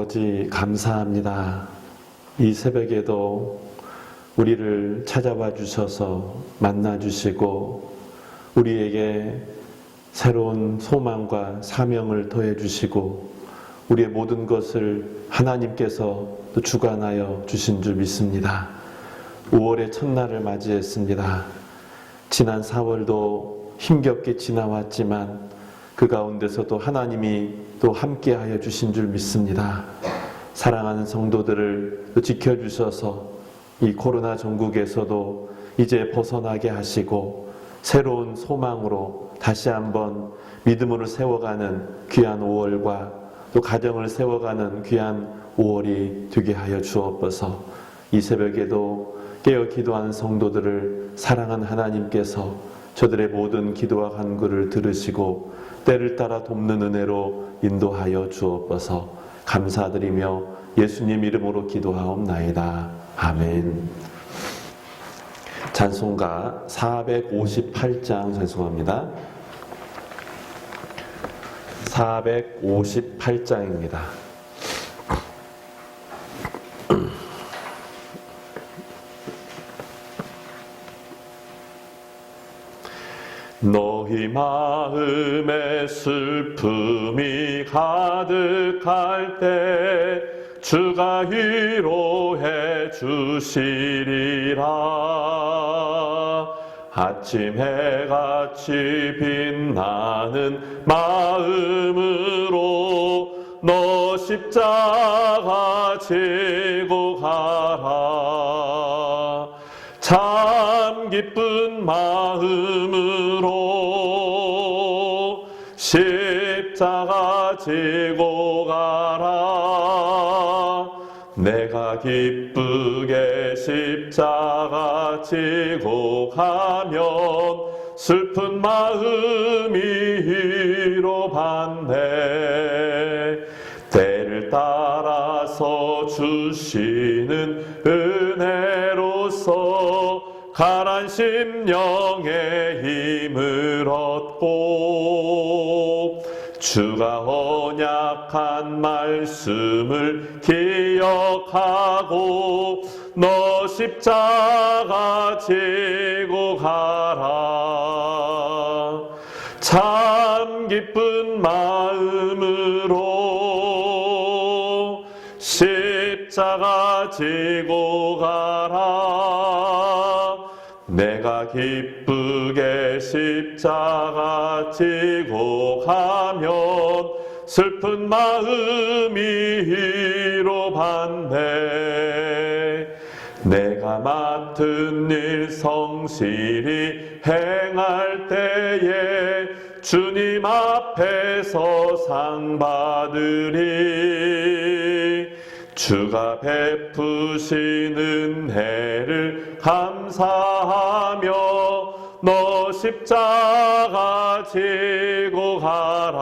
아버지 감사합니다. 이 새벽에도 우리를 찾아와 주셔서 만나 주시고 우리에게 새로운 소망과 사명을 더해 주시고 우리의 모든 것을 하나님께서 또 주관하여 주신 줄 믿습니다. 5월의 첫날을 맞이했습니다. 지난 4월도 힘겹게 지나왔지만 그 가운데서도 하나님이 또 함께하여 주신 줄 믿습니다. 사랑하는 성도들을 또 지켜주셔서 이 코로나 전국에서도 이제 벗어나게 하시고 새로운 소망으로 다시 한번 믿음으로 세워가는 귀한 5월과 또 가정을 세워가는 귀한 5월이 되게 하여 주옵소서 이 새벽에도 깨어 기도하는 성도들을 사랑하는 하나님께서 저들의 모든 기도와 간구를 들으시고 때를 따라 돕는 은혜로 인도하여 주옵소서 감사드리며 예수님 이름으로 기도하옵나이다. 아멘. 찬송가 458장 찬송합니다. 458장입니다. 너희 마음에 슬픔이 가득할 때 주가 위로해 주시리라. 아침 해같이 빛나는 마음으로 너 십자가 지고 가라. 참 기쁜 마음으로 가 지고 가라. 내가 기쁘게 십자가 지고 가면 슬픈 마음이 위로받네. 때를 따라서 주시는 은혜로서 가란 심령의 힘을 얻고 주가 언약한 말씀을 기억하고 너 십자가 지고 가라. 참 기쁜 마음으로 십자가 지고 가라 내가 기쁘게 십자가 지고 가면 슬픈 마음이 위로받네. 내가 맡은 일 성실히 행할 때에 주님 앞에서 상 받으리 주가 베푸시는 해를 감사하며 너 십자가 지고 가라.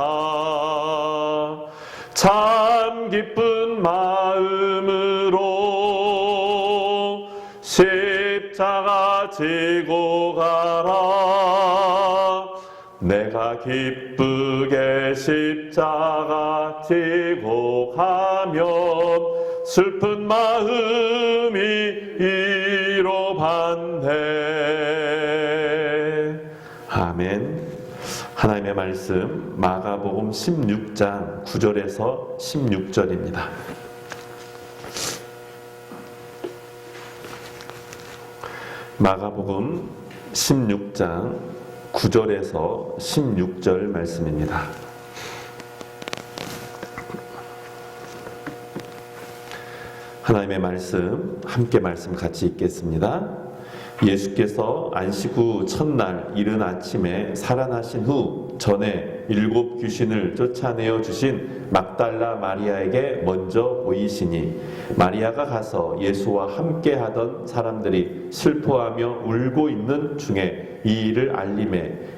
참 기쁜 마음으로 십자가 지고 가라. 내가 기쁘게 십자가 지고 가면 슬픈 마음이 위로받네. 아멘. 하나님의 말씀 마가복음 16장 9절에서 16절입니다. 마가복음 16장 9절에서 16절 말씀입니다. 하나님의 말씀 함께 말씀 같이 읽겠습니다. 예수께서 안식 후 첫날 이른 아침에 살아나신 후 전에 일곱 귀신을 쫓아내어 주신 막달라 마리아에게 먼저 보이시니 마리아가 가서 예수와 함께 하던 사람들이 슬퍼하며 울고 있는 중에 이 일을 알림해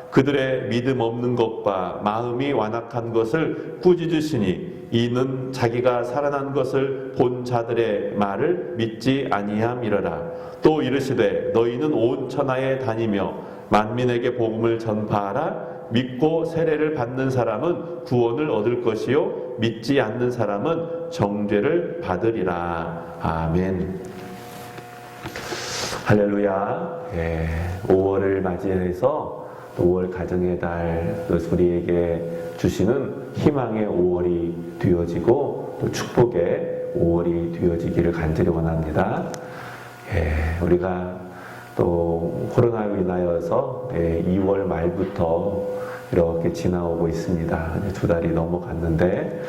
그들의 믿음 없는 것과 마음이 완악한 것을 꾸짖으시니 이는 자기가 살아난 것을 본 자들의 말을 믿지 아니함이러라. 또 이르시되 너희는 온 천하에 다니며 만민에게 복음을 전파하라. 믿고 세례를 받는 사람은 구원을 얻을 것이요 믿지 않는 사람은 정죄를 받으리라. 아멘. 할렐루야. 예, 5월을 맞이해서 또 5월 가정의 달 우리에게 주시는 희망의 5월이 되어지고 또 축복의 5월이 되어지기를 간절히 원합니다. 예, 우리가 또 코로나로 인하여서 예, 2월 말부터 이렇게 지나오고 있습니다. 두 달이 넘어갔는데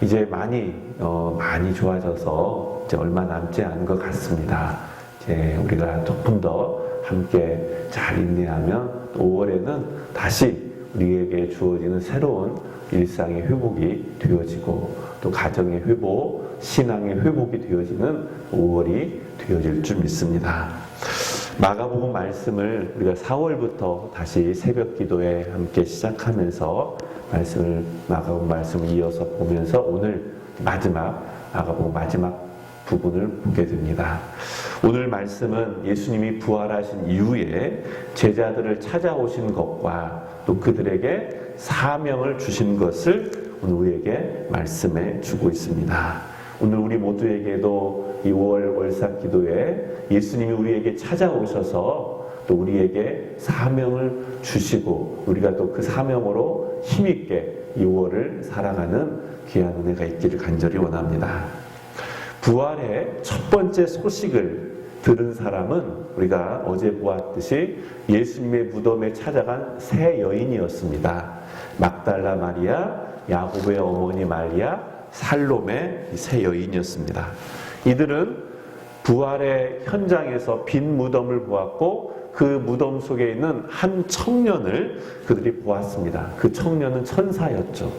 이제 많이 어, 많이 좋아져서 이제 얼마 남지 않은 것 같습니다. 이제 우리가 조금 더 함께 잘 인내하면 5월에는 다시 우리에게 주어지는 새로운 일상의 회복이 되어지고 또 가정의 회복, 신앙의 회복이 되어지는 5월이 되어질 줄 믿습니다. 마가복음 말씀을 우리가 4월부터 다시 새벽 기도에 함께 시작하면서 말씀을 마가복음 말씀을 이어서 보면서 오늘 마지막 마가복음 마지막 부분을 보게 됩니다. 오늘 말씀은 예수님이 부활하신 이후에 제자들을 찾아오신 것과 또 그들에게 사명을 주신 것을 오늘 우리에게 말씀해 주고 있습니다. 오늘 우리 모두에게도 이 5월 월사 기도에 예수님이 우리에게 찾아오셔서 또 우리에게 사명을 주시고 우리가 또 그 사명으로 힘있게 이 5월을 살아가는 귀한 은혜가 있기를 간절히 원합니다. 부활의 첫 번째 소식을 들은 사람은 우리가 어제 보았듯이 예수님의 무덤에 찾아간 세 여인이었습니다. 막달라 마리아, 야곱의 어머니 마리아, 살롬의 세 여인이었습니다. 이들은 부활의 현장에서 빈 무덤을 보았고 그 무덤 속에 있는 한 청년을 그들이 보았습니다. 그 청년은 천사였죠.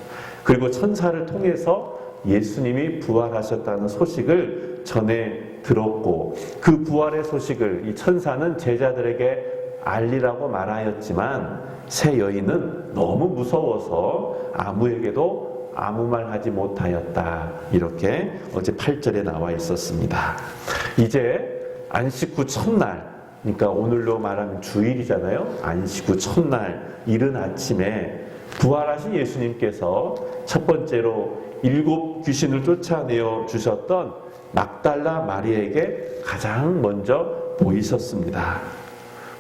그리고 천사를 통해서 예수님이 부활하셨다는 소식을 전해 들었고 그 부활의 소식을 이 천사는 제자들에게 알리라고 말하였지만 새 여인은 너무 무서워서 아무에게도 아무 말 하지 못하였다. 이렇게 어제 8절에 나와 있었습니다. 이제 안식 후 첫날, 그러니까 오늘로 말하면 주일이잖아요. 안식 후 첫날, 이른 아침에 부활하신 예수님께서 첫 번째로 일곱 귀신을 쫓아내어 주셨던 막달라 마리에게 가장 먼저 보이셨습니다.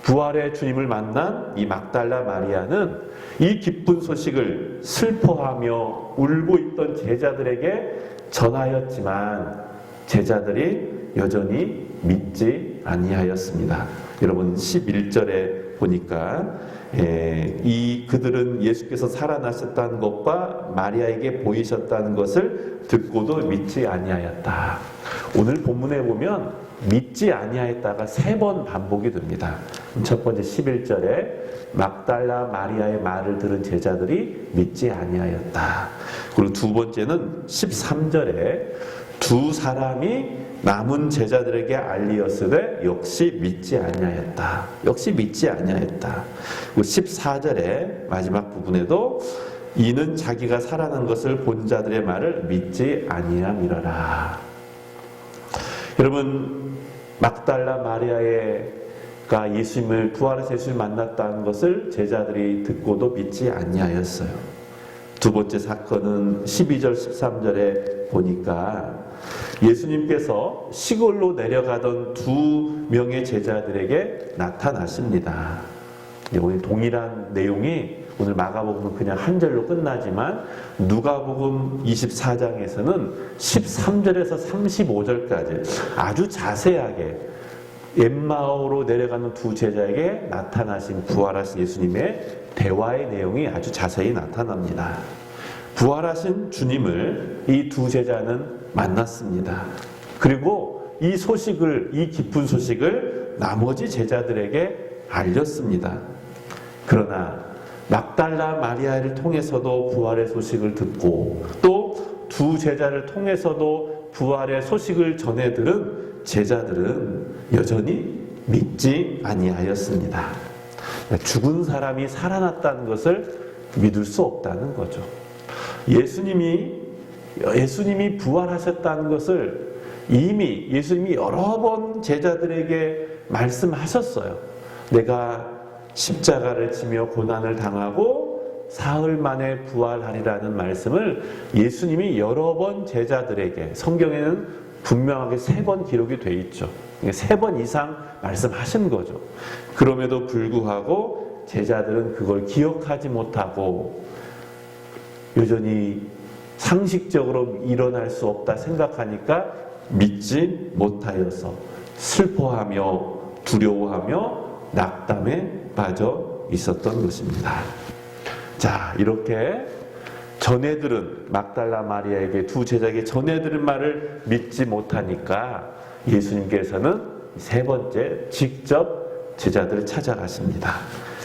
부활의 주님을 만난 이 막달라 마리아는 이 기쁜 소식을 슬퍼하며 울고 있던 제자들에게 전하였지만 제자들이 여전히 믿지 아니하였습니다. 여러분 11절에 보니까 예, 이 그들은 예수께서 살아나셨다는 것과 마리아에게 보이셨다는 것을 듣고도 믿지 아니하였다. 오늘 본문에 보면 믿지 아니하였다가 세 번 반복이 됩니다. 첫 번째 11절에 막달라 마리아의 말을 들은 제자들이 믿지 아니하였다. 그리고 두 번째는 13절에 두 사람이 남은 제자들에게 알리었으되 역시 믿지 아니하였다. 역시 믿지 아니하였다. 그리고 14절에 마지막 부분에도 이는 자기가 살아난 것을 본 자들의 말을 믿지 아니함이라라. 여러분 막달라 마리아가 예수님을 부활해서 예수님을 만났다는 것을 제자들이 듣고도 믿지 아니하였어요. 두 번째 사건은 12절 13절에 보니까 예수님께서 시골로 내려가던 두 명의 제자들에게 나타나십니다. 오늘 동일한 내용이 오늘 마가복음은 그냥 한 절로 끝나지만 누가복음 24장에서는 13절에서 35절까지 아주 자세하게 엠마오로 내려가는 두 제자에게 나타나신 부활하신 예수님의 대화의 내용이 아주 자세히 나타납니다. 부활하신 주님을 이 두 제자는 만났습니다. 그리고 이 소식을, 이 기쁜 소식을 나머지 제자들에게 알렸습니다. 그러나 막달라 마리아를 통해서도 부활의 소식을 듣고 또 두 제자를 통해서도 부활의 소식을 전해 들은 제자들은 여전히 믿지 아니하였습니다. 죽은 사람이 살아났다는 것을 믿을 수 없다는 거죠. 예수님이 예수님이 부활하셨다는 것을 이미 예수님이 여러 번 제자들에게 말씀하셨어요. 내가 십자가를 지며 고난을 당하고 사흘 만에 부활하리라는 말씀을 예수님이 여러 번 제자들에게 성경에는 분명하게 세 번 기록이 돼 있죠. 세 번 이상 말씀하신 거죠. 그럼에도 불구하고 제자들은 그걸 기억하지 못하고 여전히 상식적으로 일어날 수 없다 생각하니까 믿지 못하여서 슬퍼하며 두려워하며 낙담에 빠져 있었던 것입니다. 자, 이렇게 전해들은 막달라 마리아에게 두 제자에게 전해들은 말을 믿지 못하니까 예수님께서는 세 번째 직접 제자들을 찾아가십니다.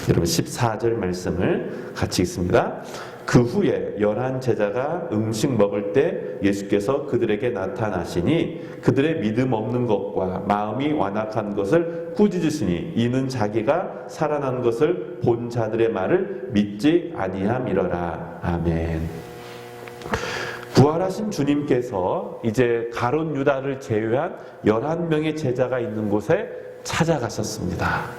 여러분 14절 말씀을 같이 읽습니다. 그 후에 열한 제자가 음식 먹을 때 예수께서 그들에게 나타나시니 그들의 믿음 없는 것과 마음이 완악한 것을 꾸짖으시니 이는 자기가 살아난 것을 본 자들의 말을 믿지 아니함이러라. 아멘. 부활하신 주님께서 이제 가론 유다를 제외한 11명의 제자가 있는 곳에 찾아가셨습니다.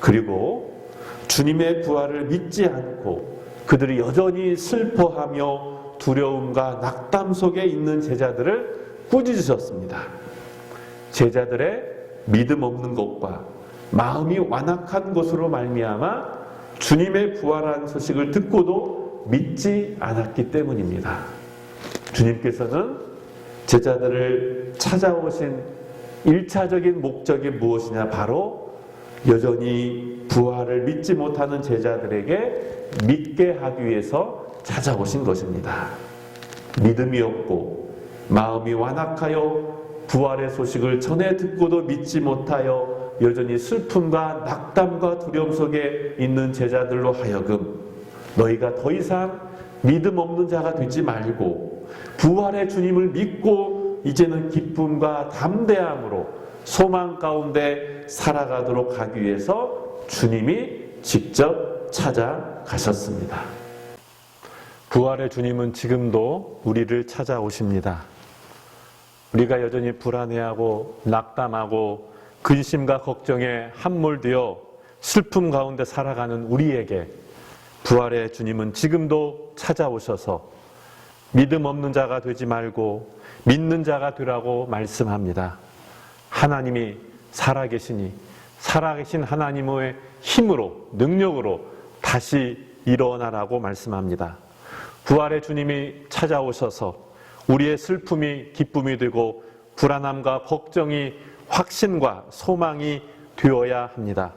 그리고 주님의 부활을 믿지 않고 그들이 여전히 슬퍼하며 두려움과 낙담 속에 있는 제자들을 꾸짖으셨습니다. 제자들의 믿음 없는 것과 마음이 완악한 것으로 말미암아 주님의 부활한 소식을 듣고도 믿지 않았기 때문입니다. 주님께서는 제자들을 찾아오신 1차적인 목적이 무엇이냐? 바로 여전히 부활을 믿지 못하는 제자들에게 믿게 하기 위해서 찾아오신 것입니다. 믿음이 없고 마음이 완악하여 부활의 소식을 전해 듣고도 믿지 못하여 여전히 슬픔과 낙담과 두려움 속에 있는 제자들로 하여금 너희가 더 이상 믿음 없는 자가 되지 말고 부활의 주님을 믿고 이제는 기쁨과 담대함으로 소망 가운데 살아가도록 하기 위해서 주님이 직접 찾아가셨습니다. 부활의 주님은 지금도 우리를 찾아오십니다. 우리가 여전히 불안해하고 낙담하고 근심과 걱정에 함몰되어 슬픔 가운데 살아가는 우리에게 부활의 주님은 지금도 찾아오셔서 믿음 없는 자가 되지 말고 믿는 자가 되라고 말씀합니다. 하나님이 살아계시니 살아계신 하나님의 힘으로 능력으로 다시 일어나라고 말씀합니다. 부활의 주님이 찾아오셔서 우리의 슬픔이 기쁨이 되고 불안함과 걱정이 확신과 소망이 되어야 합니다.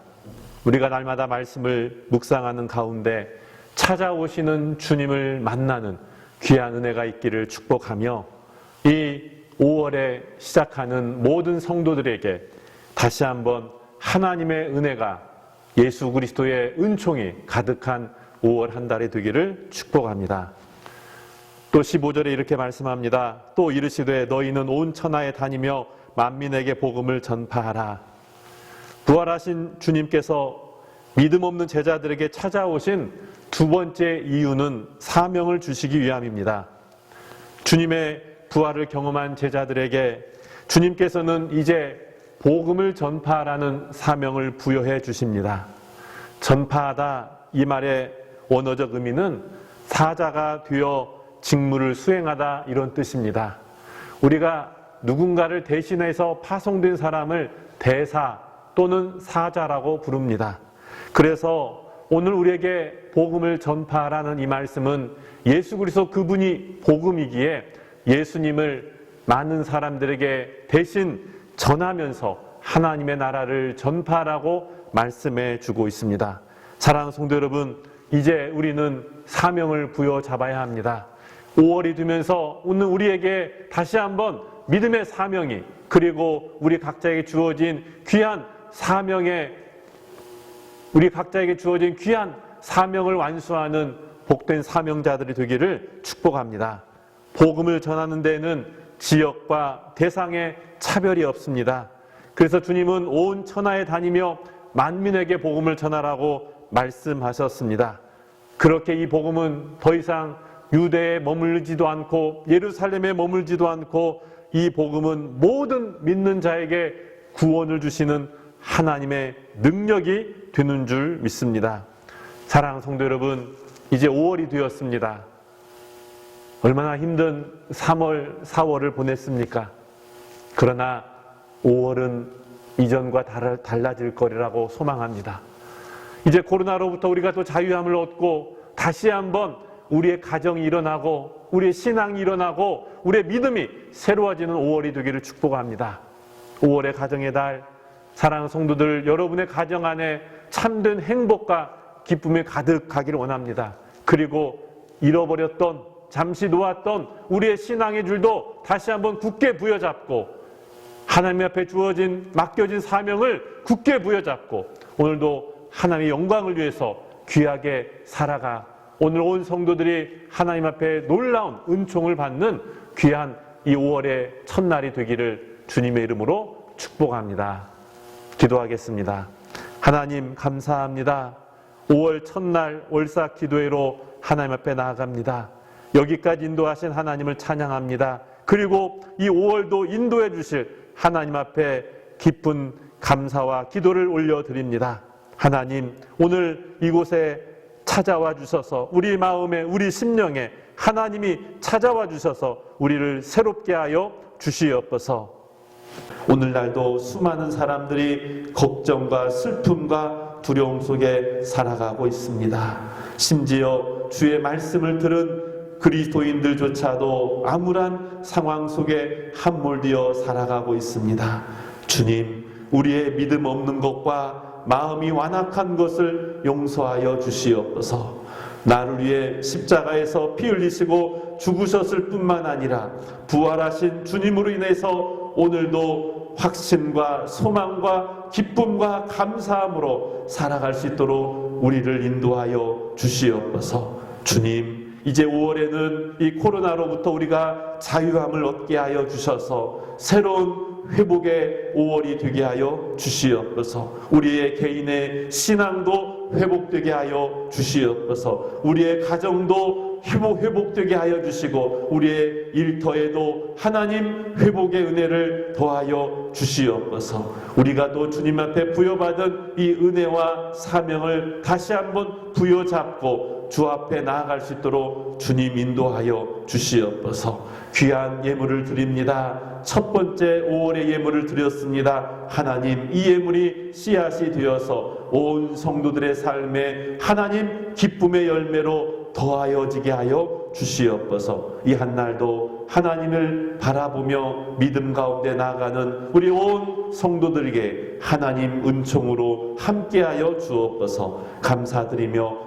우리가 날마다 말씀을 묵상하는 가운데 찾아오시는 주님을 만나는 귀한 은혜가 있기를 축복하며 이 5월에 시작하는 모든 성도들에게 다시 한번 하나님의 은혜가 예수 그리스도의 은총이 가득한 5월 한 달이 되기를 축복합니다. 또 15절에 이렇게 말씀합니다. 또 이르시되 너희는 온 천하에 다니며 만민에게 복음을 전파하라. 부활하신 주님께서 믿음 없는 제자들에게 찾아오신 두 번째 이유는 사명을 주시기 위함입니다. 주님의 부활을 경험한 제자들에게 주님께서는 이제 복음을 전파하라는 사명을 부여해 주십니다. 전파하다 이 말의 원어적 의미는 사자가 되어 직무를 수행하다 이런 뜻입니다. 우리가 누군가를 대신해서 파송된 사람을 대사 또는 사자라고 부릅니다. 그래서 오늘 우리에게 복음을 전파하라는 이 말씀은 예수 그리스도 그분이 복음이기에 예수님을 많은 사람들에게 대신 전하면서 하나님의 나라를 전파하라고 말씀해 주고 있습니다. 사랑하는 성도 여러분, 이제 우리는 사명을 부여 잡아야 합니다. 5월이 되면서 오늘 우리에게 다시 한번 믿음의 사명이 그리고 우리 각자에게 주어진 귀한 사명의 우리 각자에게 주어진 귀한 사명을 완수하는 복된 사명자들이 되기를 축복합니다. 복음을 전하는 데에는 지역과 대상의 차별이 없습니다. 그래서 주님은 온 천하에 다니며 만민에게 복음을 전하라고 말씀하셨습니다. 그렇게 이 복음은 더 이상 유대에 머물지도 않고 예루살렘에 머물지도 않고 이 복음은 모든 믿는 자에게 구원을 주시는 하나님의 능력이 되는 줄 믿습니다. 사랑하는 성도 여러분, 이제 5월이 되었습니다. 얼마나 힘든 3월, 4월을 보냈습니까? 그러나 5월은 이전과 달라질 거리라고 소망합니다. 이제 코로나로부터 우리가 또 자유함을 얻고 다시 한번 우리의 가정이 일어나고 우리의 신앙이 일어나고 우리의 믿음이 새로워지는 5월이 되기를 축복합니다. 5월의 가정의 달, 사랑하는 성도들 여러분의 가정 안에 참된 행복과 기쁨이 가득하기를 원합니다. 그리고 잃어버렸던 잠시 놓았던 우리의 신앙의 줄도 다시 한번 굳게 부여잡고 하나님 앞에 주어진 맡겨진 사명을 굳게 부여잡고 오늘도 하나님의 영광을 위해서 귀하게 살아가 오늘 온 성도들이 하나님 앞에 놀라운 은총을 받는 귀한 이 5월의 첫날이 되기를 주님의 이름으로 축복합니다. 기도하겠습니다. 하나님 감사합니다. 5월 첫날 월사 기도회로 하나님 앞에 나아갑니다. 여기까지 인도하신 하나님을 찬양합니다. 그리고 이 5월도 인도해 주실 하나님 앞에 깊은 감사와 기도를 올려드립니다. 하나님, 오늘 이곳에 찾아와 주셔서 우리 마음에, 우리 심령에 하나님이 찾아와 주셔서 우리를 새롭게 하여 주시옵소서. 오늘날도 수많은 사람들이 걱정과 슬픔과 두려움 속에 살아가고 있습니다. 심지어 주의 말씀을 들은 그리스도인들조차도 암울한 상황 속에 함몰되어 살아가고 있습니다. 주님, 우리의 믿음 없는 것과 마음이 완악한 것을 용서하여 주시옵소서. 나를 위해 십자가에서 피 흘리시고 죽으셨을 뿐만 아니라 부활하신 주님으로 인해서 오늘도 확신과 소망과 기쁨과 감사함으로 살아갈 수 있도록 우리를 인도하여 주시옵소서. 주님, 이제 5월에는 이 코로나로부터 우리가 자유함을 얻게 하여 주셔서 새로운 회복의 5월이 되게 하여 주시옵소서. 우리의 개인의 신앙도 회복되게 하여 주시옵소서. 우리의 가정도 회복, 회복되게 하여 주시고 우리의 일터에도 하나님 회복의 은혜를 더하여 주시옵소서. 우리가 또 주님 앞에 부여받은 이 은혜와 사명을 다시 한번 부여잡고 주 앞에 나아갈 수 있도록 주님 인도하여 주시옵소서. 귀한 예물을 드립니다. 첫 번째 5월의 예물을 드렸습니다. 하나님, 이 예물이 씨앗이 되어서 온 성도들의 삶에 하나님 기쁨의 열매로 더하여지게 하여 주시옵소서. 이 한날도 하나님을 바라보며 믿음 가운데 나아가는 우리 온 성도들에게 하나님 은총으로 함께하여 주옵소서. 감사드리며